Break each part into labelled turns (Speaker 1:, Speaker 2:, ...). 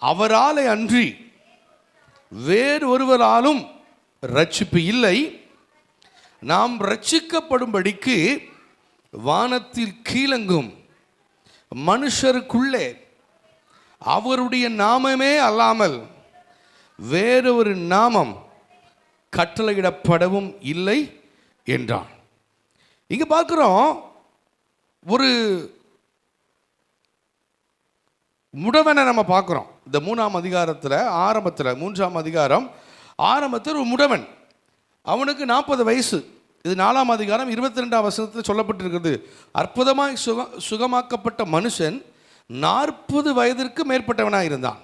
Speaker 1: அவராலே அன்றி வேறு ஒருவராலும் ரட்சிப்பு இல்லை. நாம் ரட்சிக்கப்படும்படிக்கு வானத்தில் கீழங்கும் மனுஷருக்குள்ளே அவருடைய நாமமே அல்லாமல் வேறு ஒரு நாமம் கட்டளையிடப்படவும் இல்லை என்றான். இங்கே பார்க்குறோம் ஒரு முடவனை நம்ம பார்க்குறோம். இந்த மூணாம் அதிகாரத்தில் ஆரம்பத்தில் மூன்றாம் அதிகாரம் ஆரம்பத்தில் ஒரு முடவன். அவனுக்கு நாற்பது வயசு. இது நாலாம் அதிகாரம் இருபத்தி ரெண்டாம் வசனத்தில் சொல்லப்பட்டிருக்கிறது. அற்புதமாக சுக சுகமாக்கப்பட்ட மனுஷன் நாற்பது வயதிற்கு மேற்பட்டவனாக இருந்தான்.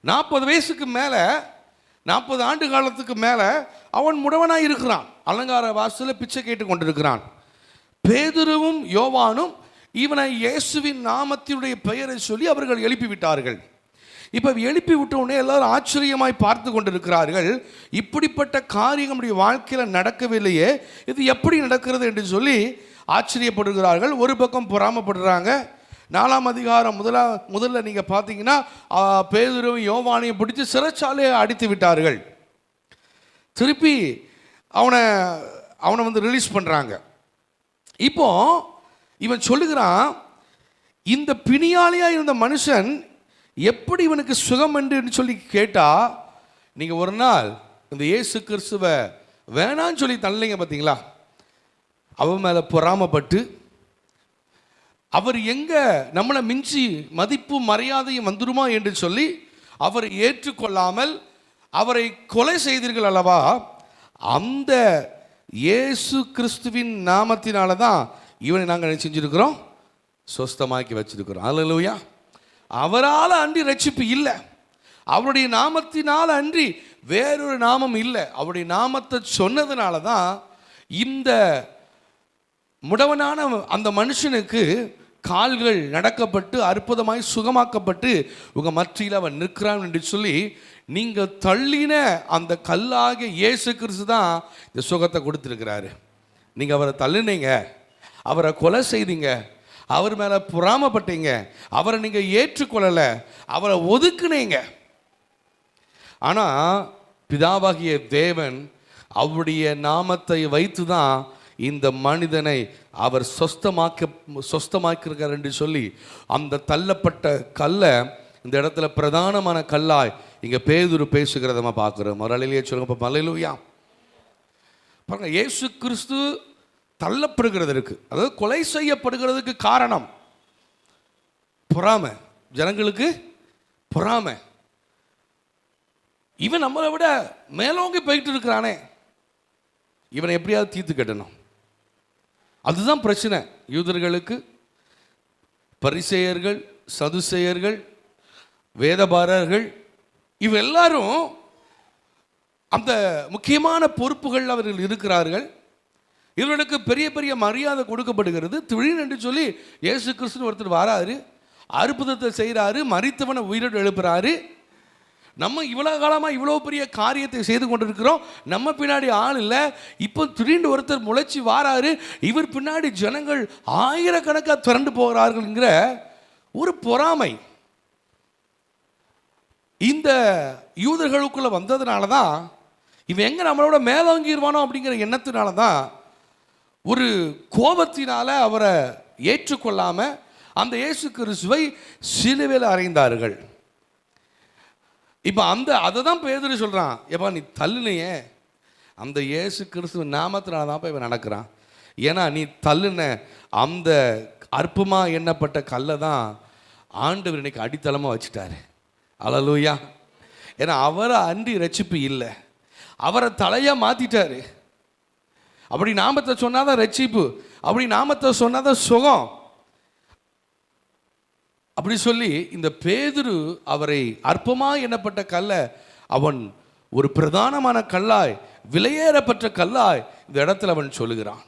Speaker 1: நாற்பது வயசுக்கு மேலே நாற்பது ஆண்டு காலத்துக்கு மேலே அவன் முடவனாக இருக்கிறான். அலங்கார வாசலில் பிச்சை கேட்டு கொண்டிருக்கிறான். பேதுருவும் யோவானும் இவனை இயேசுவின் நாமத்தினுடைய பெயரை சொல்லி அவர்கள் எழுப்பி விட்டார்கள் இப்போ எழுப்பி விட்ட உடனே எல்லாரும் ஆச்சரியமாய் பார்த்து கொண்டிருக்கிறார்கள். இப்படிப்பட்ட காரியம் நம்முடைய வாழ்க்கையில் நடக்கவில்லையே. இது எப்படி நடக்கிறது என்று சொல்லி ஆச்சரியப்படுகிறார்கள். ஒரு பக்கம் பொறாமப்படுறாங்க. நாலாம் அதிகாரம் முதலா முதல்ல நீங்கள் பார்த்தீங்கன்னா பேதுருவும் யோவானையும் பிடிச்சி சிறைச்சாலையை அடித்து விட்டார்கள். திருப்பி அவனை அவனை வந்து ரிலீஸ் பண்ணுறாங்க இப்போது இவன் சொல்லுகிறான் இந்த பிணியாளியாக இருந்த மனுஷன் எப்படி இவனுக்கு சுகம் என்று சொல்லி கேட்டால் நீங்கள் ஒரு நாள் இந்த இயேசு கிறிஸ்துவ வேணான்னு சொல்லி தள்ளீங்க பார்த்தீங்களா அவன் மேலே பொறாமப்பட்டு அவர் எங்கே நம்மளை மிஞ்சி மதிப்பு மரியாதையும் வந்துருமா என்று சொல்லி அவரை ஏற்றுக்கொள்ளாமல் அவரை கொலை செய்தீர்கள் அல்லவா? அந்த இயேசு கிறிஸ்துவின் நாமத்தினால தான் இவனை நாங்கள் என்ன சொஸ்தமாக்கி வச்சிருக்கிறோம். அல்லேலூயா. அவரால் அன்றி ரட்சிப்பு இல்லை. அவருடைய நாமத்தினால் அன்றி வேறொரு நாமம் இல்லை. அவருடைய நாமத்தை சொன்னதுனால தான் இந்த முடவனான அந்த மனுஷனுக்கு கால்கள் நடக்கப்பட்டு அற்புதமாய் சுகமாக்கப்பட்டு உங்கள் மத்தியில் அவன் நிற்கிறான் என்று சொல்லி நீங்கள் தள்ளின அந்த கல்லாகிய இயேசு கிறிஸ்து தான் இந்த சுகத்தை கொடுத்துருக்கிறாரு. நீங்கள் அவரை தள்ளினீங்க. அவரை கொலை செய்தீங்க. அவர் மேலே பொறாமப்பட்டீங்க. அவரை நீங்கள் ஏற்றுக்கொள்ளலை. அவரை ஒதுக்குனீங்க. ஆனால் பிதாவாகிய தேவன் அவருடைய நாமத்தை வைத்து தான் இந்த மனிதனை அவர் சொஸ்தமாக்க சொஸ்தமாக்கிருக்கார் என்று சொல்லி அந்த தள்ளப்பட்ட கல்லை இந்த இடத்துல பிரதானமான கல்லாய் இங்கே பேதுரு பேசுகிறத பார்க்குறோம். ஒரு அலையிலேயே சொல்லுங்க இப்போ மலையிலுயா பாருங்க இயேசு கிறிஸ்து தள்ளப்படுகிறதற்கு அதாவது கொலை செய்யப்படுகிறதுக்கு காரணம். பொறாமை. ஜனங்களுக்கு பொறாமை. இவன் நம்மளை விட மேலோங்கி போயிட்டு இருக்கிறானே. இவனை எப்படியாவது தீர்த்து கட்டணும். அதுதான் பிரச்சனை. யூதர்களுக்கு பரிசேயர்கள் சதுசெயர்கள் வேதபாரர்கள் இவ எல்லாரும் அந்த முக்கியமான பொறுப்புகள் அவர்கள் இருக்கிறார்கள். இவர்களுக்கு பெரிய பெரிய மரியாதை கொடுக்கப்படுகிறது. திடீர்னு என்று சொல்லி இயேசு கிறிஸ்துன்னு ஒருத்தர் வராரு. அற்புதத்தை செய்கிறாரு மறித்தவனை உயிரோடு எழுப்புறாரு. நம்ம இவ்வளோ காலமாக இவ்வளோ பெரிய காரியத்தை செய்து கொண்டிருக்கிறோம். நம்ம பின்னாடி ஆள் இல்லை. இப்போ திடீர்னு ஒருத்தர் முளைச்சி வாராரு. இவர் பின்னாடி ஜனங்கள் ஆயிரக்கணக்காக திரண்டு போகிறார்கள்ங்கிற ஒரு பொறாமை. இந்த யூதர்களுக்குள்ளே வந்ததுனால தான் இவன் எங்கே நம்மளோட மேலோங்கிடுவானோ அப்படிங்கிற எண்ணத்தினால தான் ஒரு கோபத்தினால் அவரை ஏற்றுக்கொள்ளாமல் அந்த இயேசு கிறிஸ்துவை சிலுவையில் அறைந்தார்கள். இப்போ அந்த அதை தான் பேதுரு சொல்கிறான் எப்பா நீ தள்ளுனையே. அந்த இயேசு கிறிஸ்துவ நாமத்தினால தான் இவன் நடக்கிறான். ஏன்னா நீ தள்ளுன அந்த அற்பமாக எண்ணப்பட்ட கல்லை தான் ஆண்டவர் இன்னைக்கு அடித்தளமாக வச்சுட்டாரு. அலலூயா ஏன்னா அவரை அன்றி ரச்சிப்பு இல்லை. அவரை தலையாக மாற்றிட்டாரு அப்படி நாமத்தை சொன்னால் தான் ரட்சிப்பு. அப்படி நாமத்தை சொன்னால் தான் சுகம். அப்படி சொல்லி இந்த பேதுரு அவரை அற்பமாக எண்ணப்பட்ட கல்லை அவன் ஒரு பிரதானமான கல்லாய் விலையேறப்பட்ட கல்லாய் இந்த இடத்துல அவன் சொல்லுகிறான்.